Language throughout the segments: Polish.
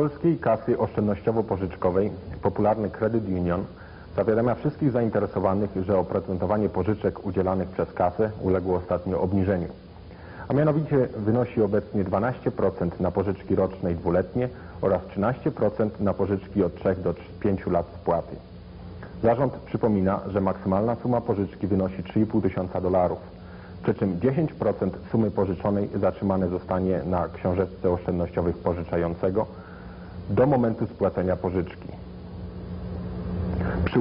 Polskiej Kasy Oszczędnościowo-Pożyczkowej, popularny Credit Union, zawiadamia wszystkich zainteresowanych, że oprocentowanie pożyczek udzielanych przez kasę uległo ostatnio obniżeniu. A mianowicie wynosi obecnie 12% na pożyczki roczne i dwuletnie oraz 13% na pożyczki od 3 do 5 lat spłaty. Zarząd przypomina, że maksymalna suma pożyczki wynosi 3,5 tysiąca dolarów, przy czym 10% sumy pożyczonej zatrzymane zostanie na książeczce oszczędnościowych pożyczającego do momentu spłacenia pożyczki. Przy,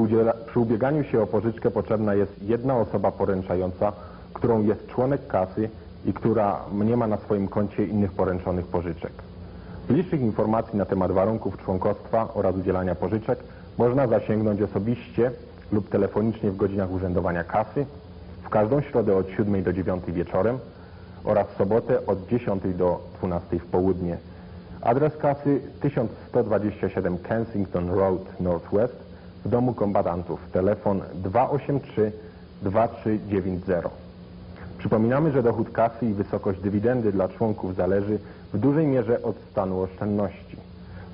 przy ubieganiu się o pożyczkę potrzebna jest jedna osoba poręczająca, którą jest członek kasy i która nie ma na swoim koncie innych poręczonych pożyczek. Bliższych informacji na temat warunków członkostwa oraz udzielania pożyczek można zasięgnąć osobiście lub telefonicznie w godzinach urzędowania kasy, w każdą środę od 7 do 9 wieczorem oraz w sobotę od 10 do 12 w południe. Adres kasy 1127 Kensington Road Northwest w Domu Kombatantów. Telefon 283 2390. Przypominamy, że dochód kasy i wysokość dywidendy dla członków zależy w dużej mierze od stanu oszczędności.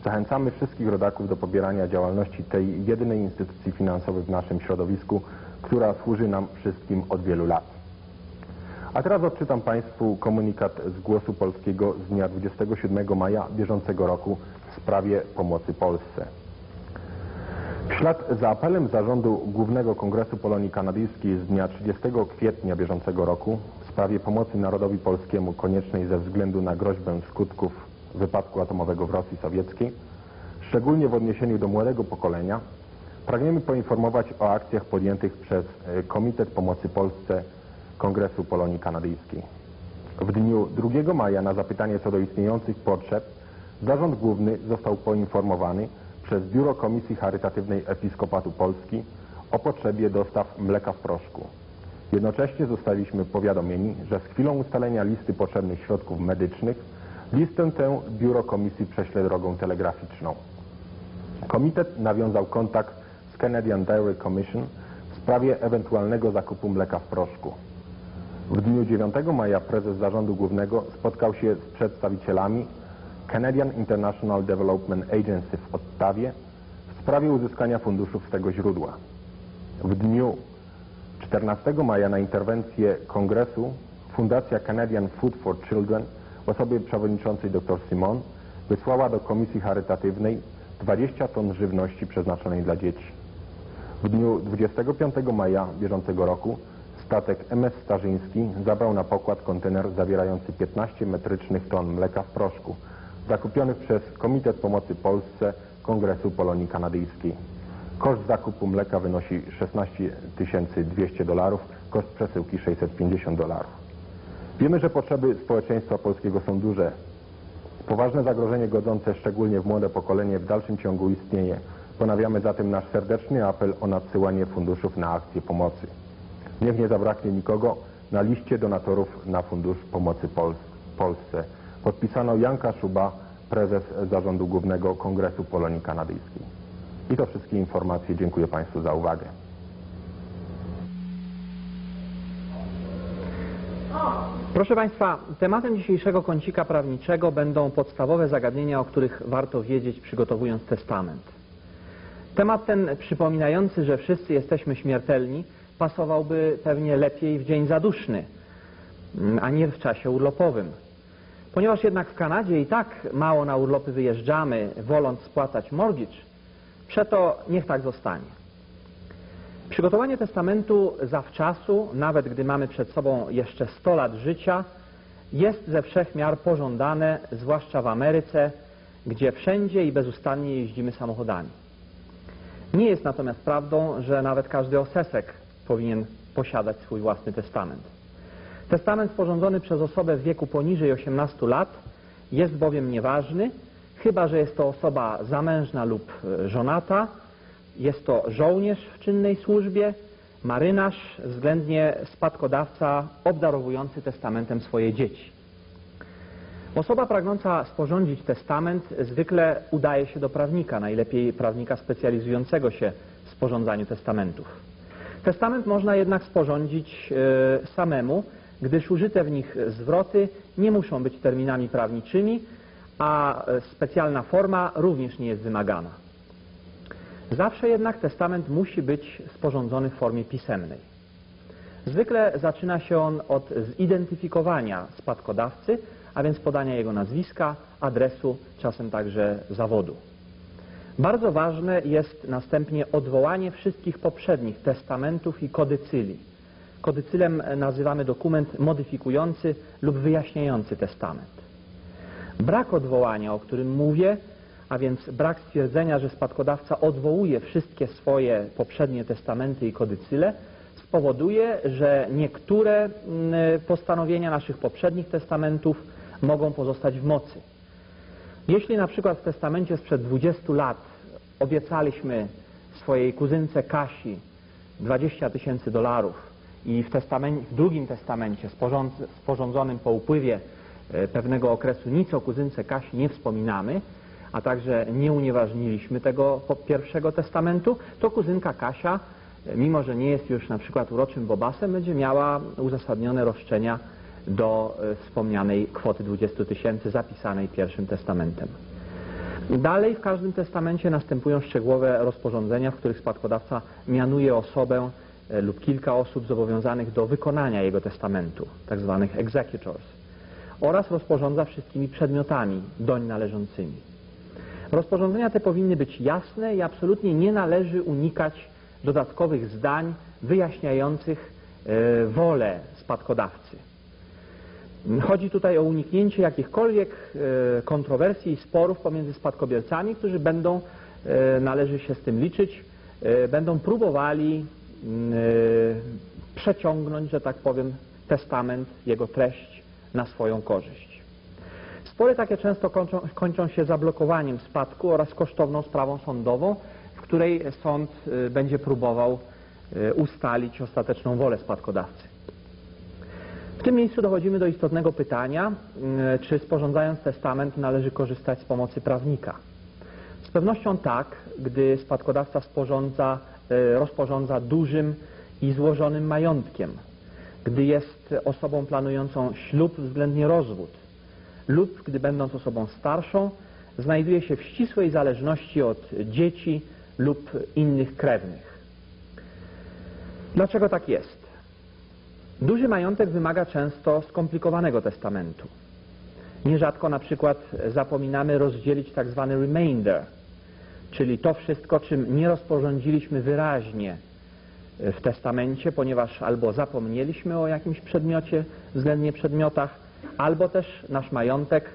Zachęcamy wszystkich rodaków do pobierania działalności tej jedynej instytucji finansowej w naszym środowisku, która służy nam wszystkim od wielu lat. A teraz odczytam Państwu komunikat z Głosu Polskiego z dnia 27 maja bieżącego roku w sprawie pomocy Polsce. W ślad za apelem Zarządu Głównego Kongresu Polonii Kanadyjskiej z dnia 30 kwietnia bieżącego roku w sprawie pomocy narodowi polskiemu koniecznej ze względu na groźbę skutków wypadku atomowego w Rosji Sowieckiej, szczególnie w odniesieniu do młodego pokolenia, pragniemy poinformować o akcjach podjętych przez e, Komitet Pomocy Polsce Kongresu Polonii Kanadyjskiej. W dniu 2 maja na zapytanie co do istniejących potrzeb Zarząd Główny został poinformowany przez Biuro Komisji Charytatywnej Episkopatu Polski o potrzebie dostaw mleka w proszku. Jednocześnie zostaliśmy powiadomieni, że z chwilą ustalenia listy potrzebnych środków medycznych listę tę Biuro Komisji prześle drogą telegraficzną. Komitet nawiązał kontakt z Canadian Dairy Commission w sprawie ewentualnego zakupu mleka w proszku. W dniu 9 maja prezes Zarządu Głównego spotkał się z przedstawicielami Canadian International Development Agency w Ottawie w sprawie uzyskania funduszów z tego źródła. W dniu 14 maja na interwencję Kongresu Fundacja Canadian Food for Children w osobie przewodniczącej dr Simon wysłała do Komisji Charytatywnej 20 ton żywności przeznaczonej dla dzieci. W dniu 25 maja bieżącego roku statek MS Starzyński zabrał na pokład kontener zawierający 15 metrycznych ton mleka w proszku, zakupionych przez Komitet Pomocy Polsce Kongresu Polonii Kanadyjskiej. Koszt zakupu mleka wynosi 16 200 dolarów, koszt przesyłki 650 dolarów. Wiemy, że potrzeby społeczeństwa polskiego są duże. Poważne zagrożenie godzące szczególnie w młode pokolenie w dalszym ciągu istnieje. Ponawiamy zatem nasz serdeczny apel o nadsyłanie funduszów na akcje pomocy. Niech nie zabraknie nikogo na liście donatorów na Fundusz Pomocy Pol Polsce. Podpisano Janka Szuba, prezes Zarządu Głównego Kongresu Polonii Kanadyjskiej. I to wszystkie informacje. Dziękuję Państwu za uwagę. Proszę Państwa, tematem dzisiejszego kącika prawniczego będą podstawowe zagadnienia, o których warto wiedzieć przygotowując testament. Temat ten przypominający, że wszyscy jesteśmy śmiertelni, pasowałby pewnie lepiej w dzień zaduszny, a nie w czasie urlopowym. Ponieważ jednak w Kanadzie i tak mało na urlopy wyjeżdżamy, woląc spłacać mortgage, przeto niech tak zostanie. Przygotowanie testamentu zawczasu, nawet gdy mamy przed sobą jeszcze 100 lat życia, jest ze wszech miar pożądane, zwłaszcza w Ameryce, gdzie wszędzie i bezustannie jeździmy samochodami. Nie jest natomiast prawdą, że nawet każdy osesek powinien posiadać swój własny testament. Testament sporządzony przez osobę w wieku poniżej 18 lat jest bowiem nieważny, chyba że jest to osoba zamężna lub e, żonata, jest to żołnierz w czynnej służbie, marynarz, względnie spadkodawca obdarowujący testamentem swoje dzieci. Osoba pragnąca sporządzić testament zwykle udaje się do prawnika, najlepiej prawnika specjalizującego się w sporządzaniu testamentów. Testament można jednak sporządzić e, samemu, gdyż użyte w nich zwroty nie muszą być terminami prawniczymi, a specjalna forma również nie jest wymagana. Zawsze jednak testament musi być sporządzony w formie pisemnej. Zwykle zaczyna się on od zidentyfikowania spadkodawcy, a więc podania jego nazwiska, adresu, czasem także zawodu. Bardzo ważne jest następnie odwołanie wszystkich poprzednich testamentów i kodycyli. Kodycylem nazywamy dokument modyfikujący lub wyjaśniający testament. Brak odwołania, o którym mówię, a więc brak stwierdzenia, że spadkodawca odwołuje wszystkie swoje poprzednie testamenty i kodycyle, spowoduje, że niektóre mm, postanowienia naszych poprzednich testamentów mogą pozostać w mocy. Jeśli na przykład w testamencie sprzed 20 lat obiecaliśmy swojej kuzynce Kasi 20 tysięcy dolarów i w, w drugim testamencie sporządz- sporządzonym po upływie e, pewnego okresu nic o kuzynce Kasi nie wspominamy, a także nie unieważniliśmy tego pierwszego testamentu, to kuzynka Kasia, e, mimo że nie jest już na przykład uroczym bobasem, będzie miała uzasadnione roszczenia do e, wspomnianej kwoty 20 tysięcy zapisanej pierwszym testamentem. Dalej w każdym testamencie następują szczegółowe rozporządzenia, w których spadkodawca mianuje osobę e, lub kilka osób zobowiązanych do wykonania jego testamentu, tzw. executors, oraz rozporządza wszystkimi przedmiotami doń należącymi. Rozporządzenia te powinny być jasne i absolutnie nie należy unikać dodatkowych zdań wyjaśniających e, wolę spadkodawcy. Chodzi tutaj o uniknięcie jakichkolwiek e, kontrowersji i sporów pomiędzy spadkobiercami, którzy będą, e, należy się z tym liczyć, e, będą próbowali przeciągnąć, że tak powiem, testament, jego treść na swoją korzyść. Spory takie często kończą, kończą się zablokowaniem spadku oraz kosztowną sprawą sądową, w której sąd będzie próbował ustalić ostateczną wolę spadkodawcy. Tym miejscu dochodzimy do istotnego pytania, mm, czy sporządzając testament należy korzystać z pomocy prawnika. Z pewnością tak, gdy spadkodawca sporządza, e, rozporządza dużym i złożonym majątkiem, gdy jest osobą planującą ślub względnie rozwód lub gdy będąc osobą starszą znajduje się w ścisłej zależności od dzieci lub innych krewnych. Dlaczego tak jest? Duży majątek wymaga często skomplikowanego testamentu. Nierzadko na przykład zapominamy rozdzielić tak zwany remainder, czyli to wszystko, czym nie rozporządziliśmy wyraźnie w testamencie, ponieważ albo zapomnieliśmy o jakimś przedmiocie, względnie przedmiotach, albo też nasz majątek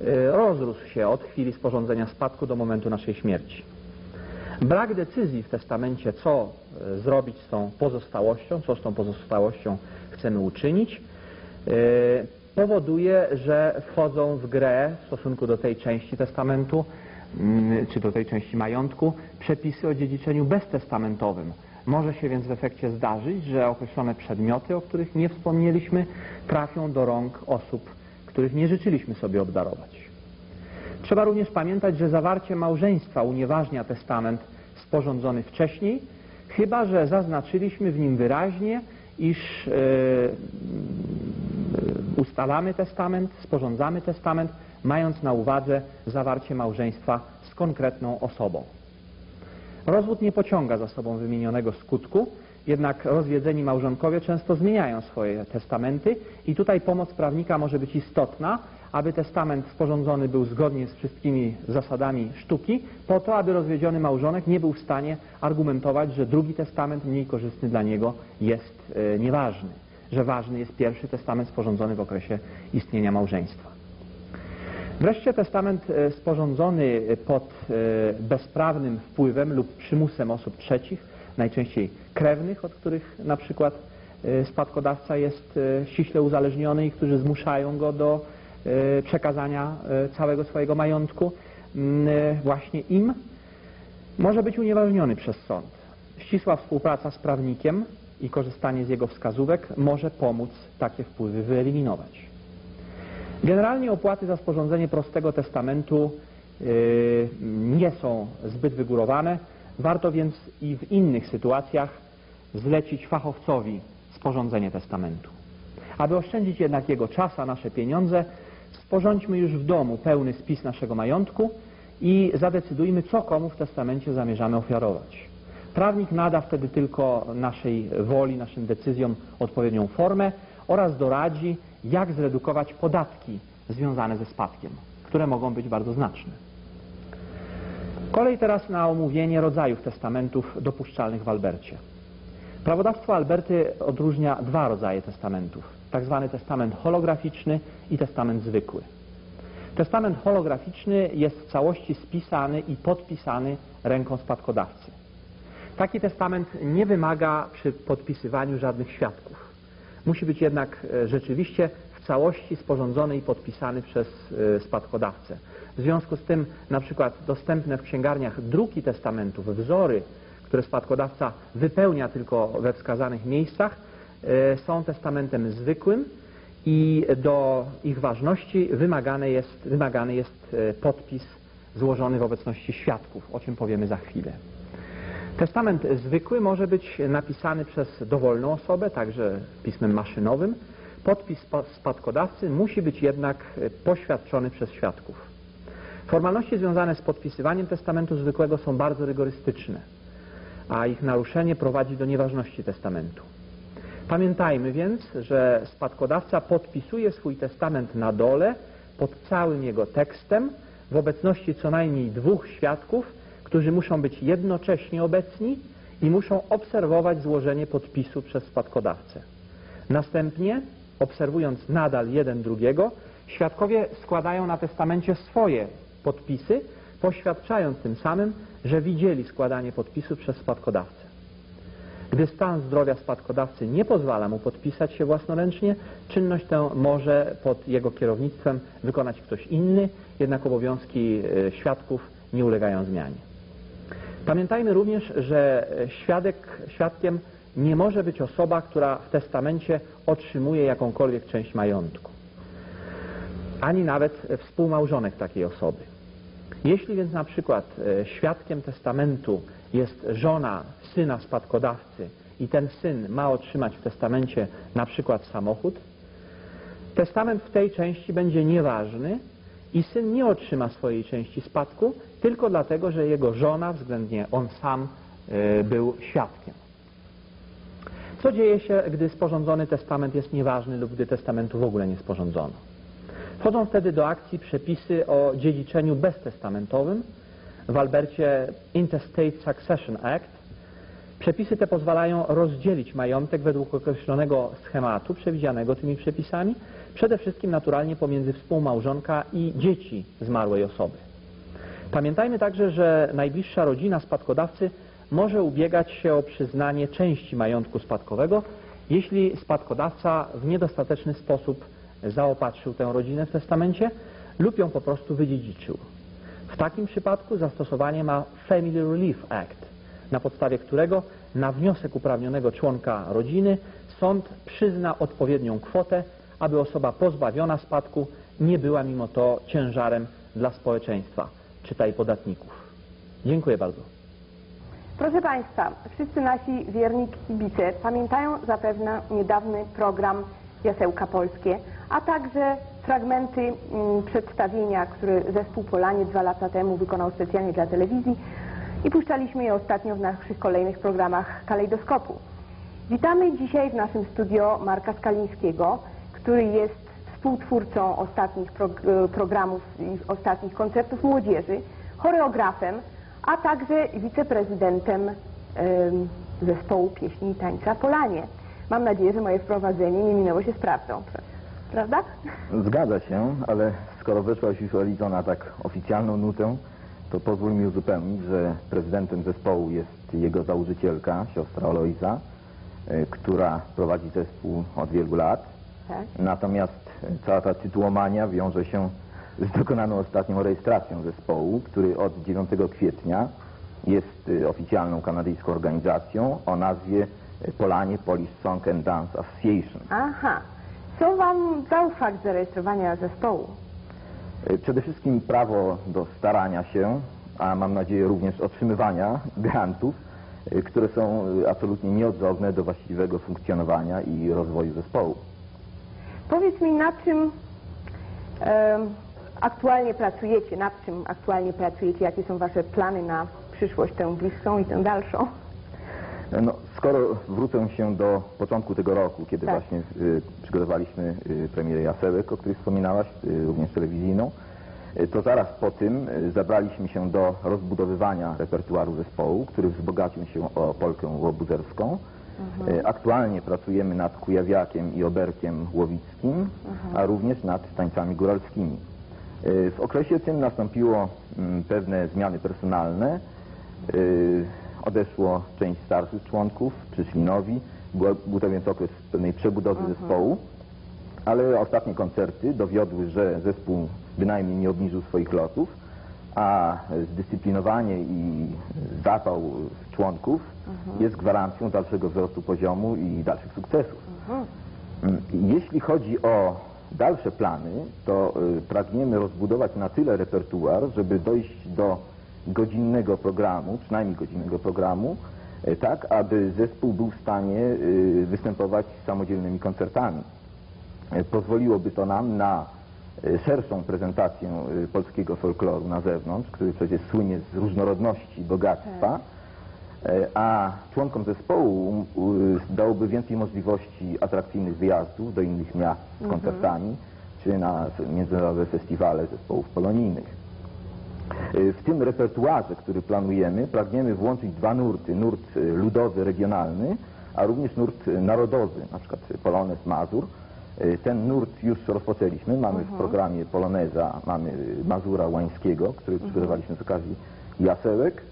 y, rozrósł się od chwili sporządzenia spadku do momentu naszej śmierci. Brak decyzji w testamencie, co e, zrobić z tą pozostałością, co z tą pozostałością chcemy uczynić, e, powoduje, że wchodzą w grę w stosunku do tej części testamentu, mm, czy do tej części majątku, przepisy o dziedziczeniu beztestamentowym. Może się więc w efekcie zdarzyć, że określone przedmioty, o których nie wspomnieliśmy, trafią do rąk osób, których nie życzyliśmy sobie obdarować. Trzeba również pamiętać, że zawarcie małżeństwa unieważnia testament sporządzony wcześniej, chyba że zaznaczyliśmy w nim wyraźnie, iż e, ustalamy testament, sporządzamy testament, mając na uwadze zawarcie małżeństwa z konkretną osobą. Rozwód nie pociąga za sobą wymienionego skutku, jednak rozwiedzeni małżonkowie często zmieniają swoje testamenty i tutaj pomoc prawnika może być istotna, aby testament sporządzony był zgodnie z wszystkimi zasadami sztuki, po to, aby rozwiedziony małżonek nie był w stanie argumentować, że drugi testament mniej korzystny dla niego jest e, nieważny, że ważny jest pierwszy testament sporządzony w okresie istnienia małżeństwa. Wreszcie testament e, sporządzony pod e, bezprawnym wpływem lub przymusem osób trzecich, najczęściej krewnych, od których na przykład spadkodawca jest ściśle uzależniony i którzy zmuszają go do przekazania e, całego swojego majątku mm, e, właśnie im, może być unieważniony przez sąd. Ścisła współpraca z prawnikiem i korzystanie z jego wskazówek może pomóc takie wpływy wyeliminować. Generalnie opłaty za sporządzenie prostego testamentu nie są zbyt wygórowane. Warto więc i w innych sytuacjach zlecić fachowcowi sporządzenie testamentu. Aby oszczędzić jednak jego czas, a nasze pieniądze, sporządźmy już w domu pełny spis naszego majątku i zadecydujmy, co komu w testamencie zamierzamy ofiarować. Prawnik nada wtedy tylko naszej woli, naszym decyzjom odpowiednią formę oraz doradzi, jak zredukować podatki związane ze spadkiem, które mogą być bardzo znaczne. Kolej teraz na omówienie rodzajów testamentów dopuszczalnych w Albercie. Prawodawstwo Alberty odróżnia dwa rodzaje testamentów, tak zwany testament holograficzny i testament zwykły. Testament holograficzny jest w całości spisany i podpisany ręką spadkodawcy. Taki testament nie wymaga przy podpisywaniu żadnych świadków. Musi być jednak e, rzeczywiście w całości sporządzony i podpisany przez e, spadkodawcę. W związku z tym na przykład dostępne w księgarniach druki testamentów, wzory, które spadkodawca wypełnia tylko we wskazanych miejscach, są testamentem zwykłym i do ich ważności wymagany jest, wymagany jest e, podpis złożony w obecności świadków, o czym powiemy za chwilę. Testament zwykły może być napisany przez dowolną osobę, także pismem maszynowym. Podpis spa- spadkodawcy musi być jednak e, poświadczony przez świadków. Formalności związane z podpisywaniem testamentu zwykłego są bardzo rygorystyczne, a ich naruszenie prowadzi do nieważności testamentu. Pamiętajmy więc, że spadkodawca podpisuje swój testament na dole pod całym jego tekstem w obecności co najmniej dwóch świadków, którzy muszą być jednocześnie obecni i muszą obserwować złożenie podpisu przez spadkodawcę. Następnie, obserwując nadal jeden drugiego, świadkowie składają na testamencie swoje podpisy, poświadczając tym samym, że widzieli składanie podpisu przez spadkodawcę. Gdy stan zdrowia spadkodawcy nie pozwala mu podpisać się własnoręcznie, czynność tę może pod jego kierownictwem wykonać ktoś inny, jednak obowiązki e, świadków nie ulegają zmianie. Pamiętajmy również, że e, świadek, świadkiem nie może być osoba, która w testamencie otrzymuje jakąkolwiek część majątku, ani nawet współmałżonek takiej osoby. Jeśli więc na przykład e, świadkiem testamentu jest żona syna spadkodawcy i ten syn ma otrzymać w testamencie na przykład samochód, testament w tej części będzie nieważny i syn nie otrzyma swojej części spadku tylko dlatego, że jego żona, względnie on sam, e, był świadkiem. Co dzieje się, gdy sporządzony testament jest nieważny lub gdy testamentu w ogóle nie sporządzono? Wchodzą wtedy do akcji przepisy o dziedziczeniu beztestamentowym w Albercie Interstate Succession Act. Przepisy te pozwalają rozdzielić majątek według określonego schematu przewidzianego tymi przepisami, przede wszystkim naturalnie pomiędzy współmałżonka i dzieci zmarłej osoby. Pamiętajmy także, że najbliższa rodzina spadkodawcy może ubiegać się o przyznanie części majątku spadkowego, jeśli spadkodawca w niedostateczny sposób zaopatrzył tę rodzinę w testamencie lub ją po prostu wydziedziczył. W takim przypadku zastosowanie ma Family Relief Act, na podstawie którego na wniosek uprawnionego członka rodziny sąd przyzna odpowiednią kwotę, aby osoba pozbawiona spadku nie była mimo to ciężarem dla społeczeństwa, czytaj podatników. Dziękuję bardzo. Proszę Państwa, wszyscy nasi wierni kibice pamiętają zapewne niedawny program Jasełka Polskie, a także fragmenty mm, przedstawienia, które zespół Polanie dwa lata temu wykonał specjalnie dla telewizji i puszczaliśmy je ostatnio w naszych kolejnych programach Kalejdoskopu. Witamy dzisiaj w naszym studio Marka Skalińskiego, który jest współtwórcą ostatnich prog- programów i ostatnich koncertów młodzieży, choreografem, a także wiceprezydentem em, zespołu pieśni i tańca Polanie. Mam nadzieję, że moje wprowadzenie nie minęło się z prawdą. Prawda? Zgadza się, ale skoro weszłaś już Elizo na tak oficjalną nutę, to pozwól mi uzupełnić, że prezydentem zespołu jest jego założycielka, siostra Aloiza, y, która prowadzi zespół od wielu lat. Tak. Natomiast y, cała ta tytułomania wiąże się z dokonaną ostatnią rejestracją zespołu, który od 9 kwietnia jest y, oficjalną kanadyjską organizacją o nazwie Polanie Polish Song and Dance Association. Aha. Co Wam dał fakt zarejestrowania zespołu? Y, Przede wszystkim prawo do starania się, a mam nadzieję również otrzymywania grantów, y, które są y, absolutnie nieodzowne do właściwego funkcjonowania i rozwoju zespołu. Powiedz mi, na czym Em, Aktualnie pracujecie, nad czym aktualnie pracujecie? Jakie są Wasze plany na przyszłość, tę bliską i tę dalszą? No, skoro wrócę się do początku tego roku, kiedy Tak. właśnie y, przygotowaliśmy y, premierę Jasełek, o której wspominałaś, y, również telewizyjną, y, to zaraz po tym y, zabraliśmy się do rozbudowywania repertuaru zespołu, który wzbogacił się o Polkę łobuzerską. Y, Aktualnie pracujemy nad Kujawiakiem i Oberkiem Łowickim, a również nad tańcami góralskimi. W okresie tym nastąpiło mm, pewne zmiany personalne. Odeszło część starszych członków, przyszli nowi. Była- Był to więc okres pewnej przebudowy zespołu, ale ostatnie koncerty dowiodły, że zespół bynajmniej nie obniżył swoich lotów, a zdyscyplinowanie i zapał członków jest gwarancją dalszego wzrostu poziomu i dalszych sukcesów. Mm, Jeśli chodzi o dalsze plany, to y, pragniemy rozbudować na tyle repertuar, żeby dojść do godzinnego programu, przynajmniej godzinnego programu, y, tak aby zespół był w stanie y, występować samodzielnymi koncertami. Y, Pozwoliłoby to nam na szerszą prezentację polskiego folkloru na zewnątrz, który przecież słynie z różnorodności, bogactwa. E, a członkom zespołu y, dałoby więcej możliwości atrakcyjnych wyjazdów do innych miast z koncertami, czy na międzynarodowe festiwale zespołów polonijnych. E, W tym repertuarze, który planujemy, pragniemy włączyć dwa nurty. Nurt y, ludowy, regionalny, a również nurt y, narodowy, na przykład Polones Mazur. E, Ten nurt już rozpoczęliśmy. Mamy w programie Poloneza, mamy y, Mazura Łańskiego, który przygotowaliśmy z okazji Jasełek.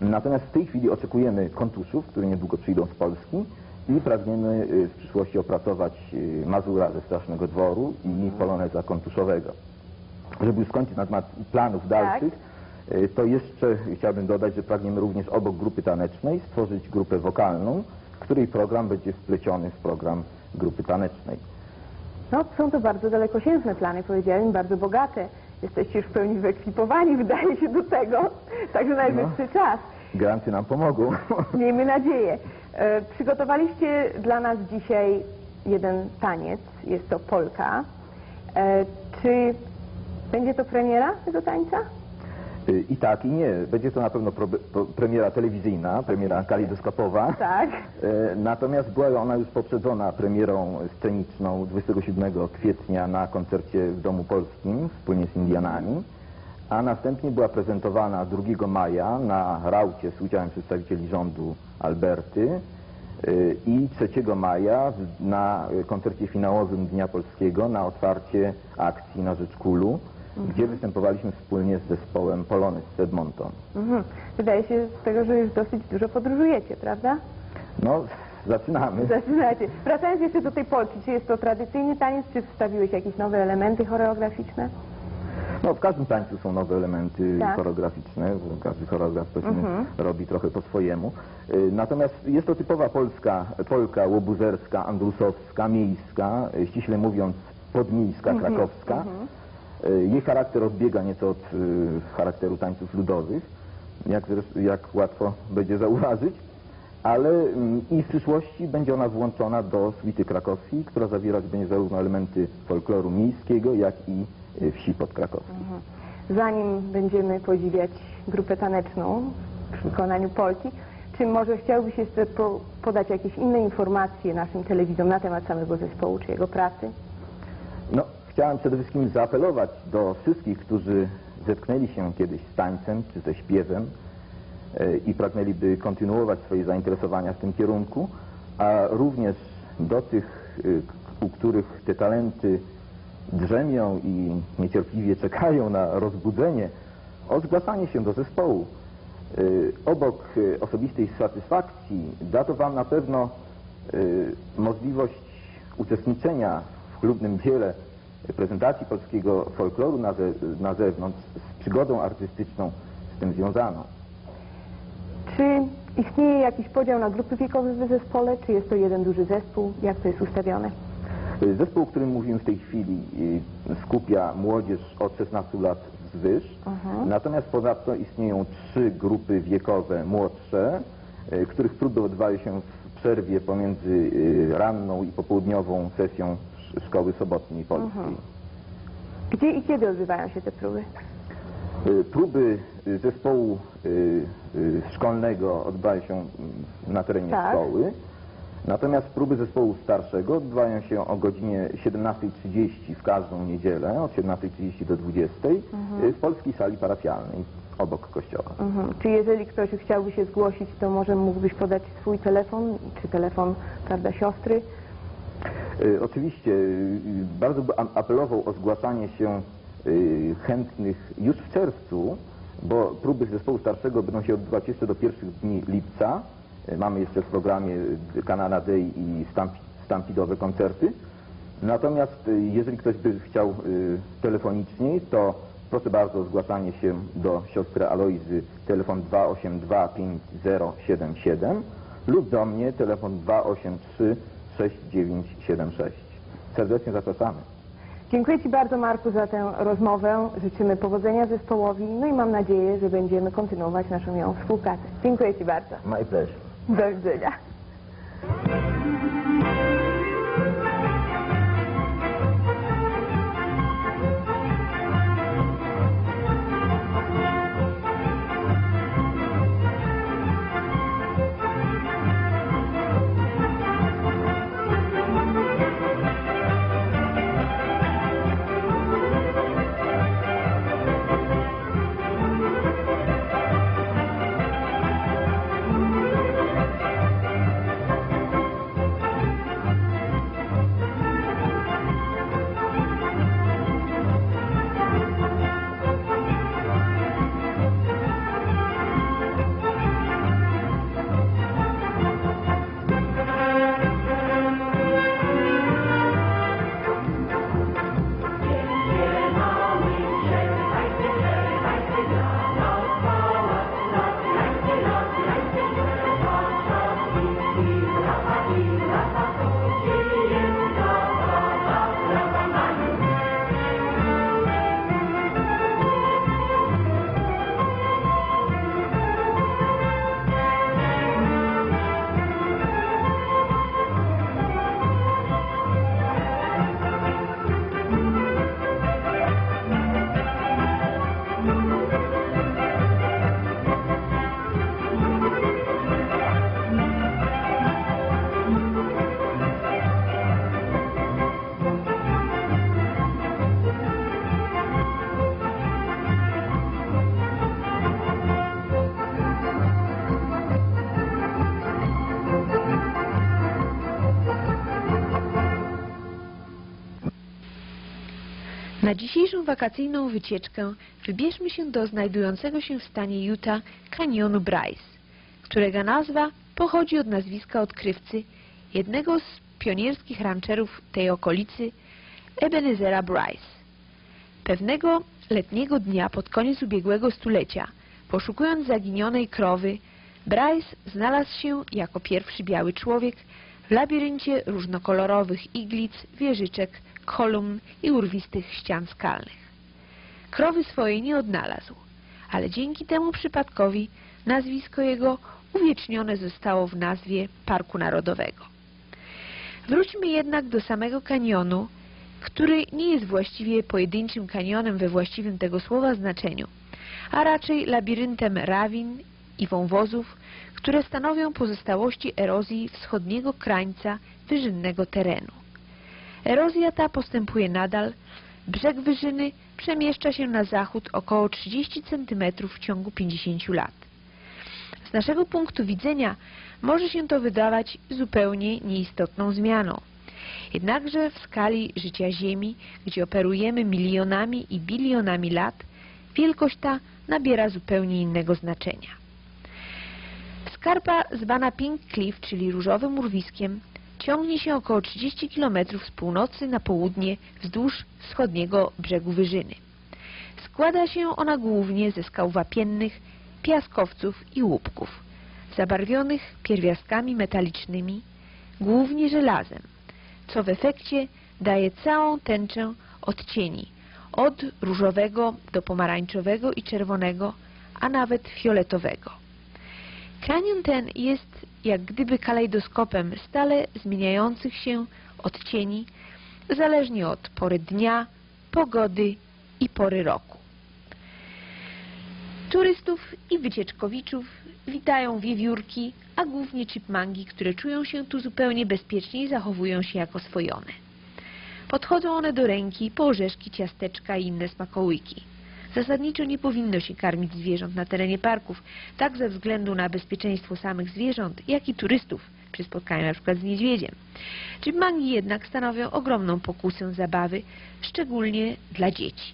Natomiast w tej chwili oczekujemy kontuszów, które niedługo przyjdą z Polski i pragniemy y, w przyszłości opracować y, Mazura ze Strasznego Dworu i Poloneza kontuszowego. Żeby już skończyć na temat planów dalszych, y, to jeszcze chciałbym dodać, że pragniemy również obok grupy tanecznej stworzyć grupę wokalną, której program będzie wpleciony w program grupy tanecznej. No, są to bardzo dalekosiężne plany, powiedziałem, bardzo bogate. Jesteście już w pełni wyekwipowani, wydaje się, do tego. Także najwyższy czas. Granty nam pomogą. Miejmy nadzieję. E, przygotowaliście dla nas dzisiaj jeden taniec, jest to polka. E, czy będzie to premiera tego tańca? I tak, i nie. Będzie to na pewno pro, pro, premiera telewizyjna, premiera kalidoskopowa. Tak. E, Natomiast była ona już poprzedzona premierą sceniczną 27 kwietnia na koncercie w Domu Polskim wspólnie z Indianami, a następnie była prezentowana 2 maja na raucie z udziałem przedstawicieli rządu Alberty e, i 3 maja na koncercie finałowym Dnia Polskiego na otwarcie akcji na rzecz Kulu, gdzie występowaliśmy wspólnie z zespołem Polonez z Edmonton. Mhm. Wydaje się z tego, że już dosyć dużo podróżujecie, prawda? No, zaczynamy. Zaczynacie. Wracając jeszcze do tej Polki, czy jest to tradycyjny taniec, czy wstawiłeś jakieś nowe elementy choreograficzne? No, w każdym tańcu są nowe elementy Tak. choreograficzne, każdy choreograf powiedzmy robi trochę po swojemu. Y, Natomiast jest to typowa polska, polka łobuzerska, andrusowska, miejska, y, ściśle mówiąc podmiejska, krakowska. Y, Jej charakter odbiega nieco od y, charakteru tańców ludowych, jak, jak łatwo będzie zauważyć, ale mm, i w przyszłości będzie ona włączona do suity krakowskiej, która zawierać będzie zarówno elementy folkloru miejskiego, jak i y, wsi podkrakowskiej. Zanim będziemy podziwiać grupę taneczną w wykonaniu Polki, czy może chciałbyś jeszcze po, podać jakieś inne informacje naszym telewizom na temat samego zespołu czy jego pracy? No, chciałem przede wszystkim zaapelować do wszystkich, którzy zetknęli się kiedyś z tańcem czy ze śpiewem e, i pragnęliby kontynuować swoje zainteresowania w tym kierunku, a również do tych, k- u których te talenty drzemią i niecierpliwie czekają na rozbudzenie, o zgłaszanie się do zespołu. Y, Obok osobistej satysfakcji da to Wam na pewno możliwość uczestniczenia w chlubnym dziele prezentacji polskiego folkloru na, ze, na zewnątrz z przygodą artystyczną z tym związaną. Czy istnieje jakiś podział na grupy wiekowe w zespole, czy jest to jeden duży zespół? Jak to jest ustawione? Zespół, o którym mówimy w tej chwili, y, skupia młodzież od 16 lat wzwyż. Natomiast ponadto istnieją trzy grupy wiekowe młodsze, y, których próby odbywają się w przerwie pomiędzy y, ranną i popołudniową sesją Szkoły Sobotniej Polskiej. Gdzie i kiedy odbywają się te próby? Y, Próby y, zespołu y, szkolnego odbywają się mm, na terenie Tak. szkoły, natomiast próby zespołu starszego odbywają się o godzinie 17.30 w każdą niedzielę, od 17.30 do 20.00 y, w polskiej sali parafialnej obok kościoła. Mhm. Czy jeżeli ktoś chciałby się zgłosić, to może mógłbyś podać swój telefon, czy telefon, prawda, siostry? Y, Oczywiście y, bardzo apelował o zgłaszanie się y, chętnych już w czerwcu, bo próby zespołu starszego będą się odbywać jeszcze do pierwszych dni lipca. Mamy jeszcze w programie Canada Day i stamp, stampidowe koncerty. Natomiast jeżeli ktoś by chciał telefonicznie, to proszę bardzo o zgłaszanie się do siostry Alojzy, telefon 2825077 lub do mnie, telefon 283 6976. Serdecznie zapraszamy. Dziękuję Ci bardzo, Marku, za tę rozmowę. Życzymy powodzenia zespołowi, no i mam nadzieję, że będziemy kontynuować naszą miłą współpracę. Dziękuję Ci bardzo. My pleasure. Do widzenia. Na dzisiejszą wakacyjną wycieczkę wybierzmy się do znajdującego się w stanie Utah kanionu Bryce, którego nazwa pochodzi od nazwiska odkrywcy, jednego z pionierskich rancherów tej okolicy, Ebenezera Bryce. Pewnego letniego dnia pod koniec ubiegłego stulecia, poszukując zaginionej krowy, Bryce znalazł się jako pierwszy biały człowiek w labiryncie różnokolorowych iglic, wieżyczek, kolumn i urwistych ścian skalnych. Krowy swojej nie odnalazł, ale dzięki temu przypadkowi nazwisko jego uwiecznione zostało w nazwie Parku Narodowego. Wróćmy jednak do samego kanionu, który nie jest właściwie pojedynczym kanionem we właściwym tego słowa znaczeniu, a raczej labiryntem rawin i wąwozów, które stanowią pozostałości erozji wschodniego krańca wyżynnego terenu. Erozja ta postępuje nadal, brzeg wyżyny przemieszcza się na zachód około 30 cm w ciągu 50 lat. Z naszego punktu widzenia może się to wydawać zupełnie nieistotną zmianą. Jednakże w skali życia Ziemi, gdzie operujemy milionami i bilionami lat, wielkość ta nabiera zupełnie innego znaczenia. Skarpa zwana Pink Cliff, czyli różowym urwiskiem, ciągnie się około 30 km z północy na południe wzdłuż wschodniego brzegu wyżyny. Składa się ona głównie ze skał wapiennych, piaskowców i łupków, zabarwionych pierwiastkami metalicznymi, głównie żelazem, co w efekcie daje całą tęczę odcieni, od różowego do pomarańczowego i czerwonego, a nawet fioletowego. Kanion ten jest jak gdyby kalejdoskopem stale zmieniających się odcieni, zależnie od pory dnia, pogody i pory roku. Turystów i wycieczkowiczów witają wiewiórki, a głównie chipmangi, które czują się tu zupełnie bezpiecznie i zachowują się jak oswojone. Podchodzą one do ręki po orzeszki, ciasteczka i inne smakołyki. Zasadniczo nie powinno się karmić zwierząt na terenie parków, tak ze względu na bezpieczeństwo samych zwierząt, jak i turystów przy spotkaniu przykład z niedźwiedziem. Chipmangi jednak stanowią ogromną pokusę zabawy, szczególnie dla dzieci.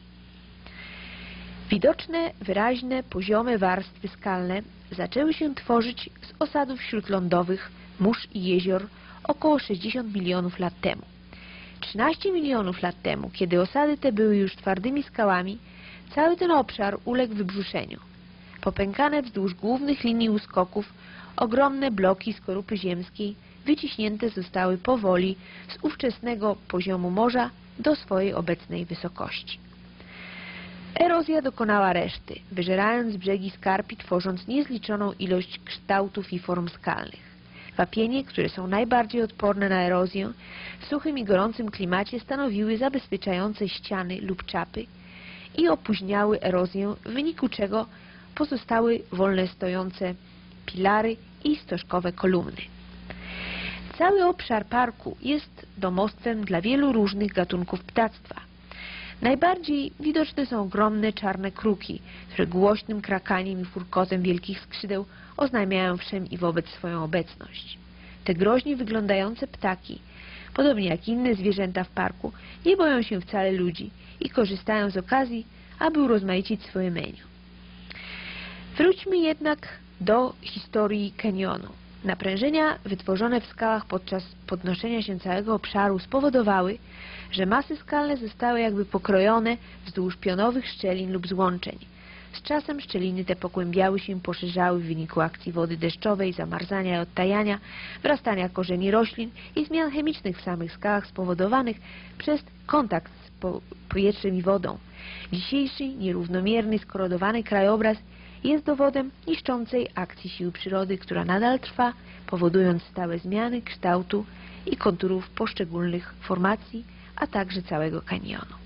Widoczne, wyraźne, poziome warstwy skalne zaczęły się tworzyć z osadów śródlądowych, mórz i jezior około 60 milionów lat temu. 13 milionów lat temu, kiedy osady te były już twardymi skałami, cały ten obszar uległ wybrzuszeniu. Popękane wzdłuż głównych linii uskoków ogromne bloki skorupy ziemskiej wyciśnięte zostały powoli z ówczesnego poziomu morza do swojej obecnej wysokości. Erozja dokonała reszty, wyżerając brzegi skarp i tworząc niezliczoną ilość kształtów i form skalnych. Wapienie, które są najbardziej odporne na erozję, w suchym i gorącym klimacie stanowiły zabezpieczające ściany lub czapy i opóźniały erozję, w wyniku czego pozostały wolne stojące pilary i stożkowe kolumny. Cały obszar parku jest domostwem dla wielu różnych gatunków ptactwa. Najbardziej widoczne są ogromne czarne kruki, które głośnym krakaniem i furkotem wielkich skrzydeł oznajmiają wszem i wobec swoją obecność. Te groźnie wyglądające ptaki, podobnie jak inne zwierzęta w parku, nie boją się wcale ludzi i korzystają z okazji, aby urozmaicić swoje menu. Wróćmy jednak do historii kanionu. Naprężenia wytworzone w skałach podczas podnoszenia się całego obszaru spowodowały, że masy skalne zostały jakby pokrojone wzdłuż pionowych szczelin lub złączeń. Z czasem szczeliny te pogłębiały się i poszerzały w wyniku akcji wody deszczowej, zamarzania i odtajania, wrastania korzeni roślin i zmian chemicznych w samych skałach spowodowanych przez kontakt z po powietrzem i wodą. Dzisiejszy, nierównomierny, skorodowany krajobraz jest dowodem niszczącej akcji sił przyrody, która nadal trwa, powodując stałe zmiany kształtu i konturów poszczególnych formacji, a także całego kanionu.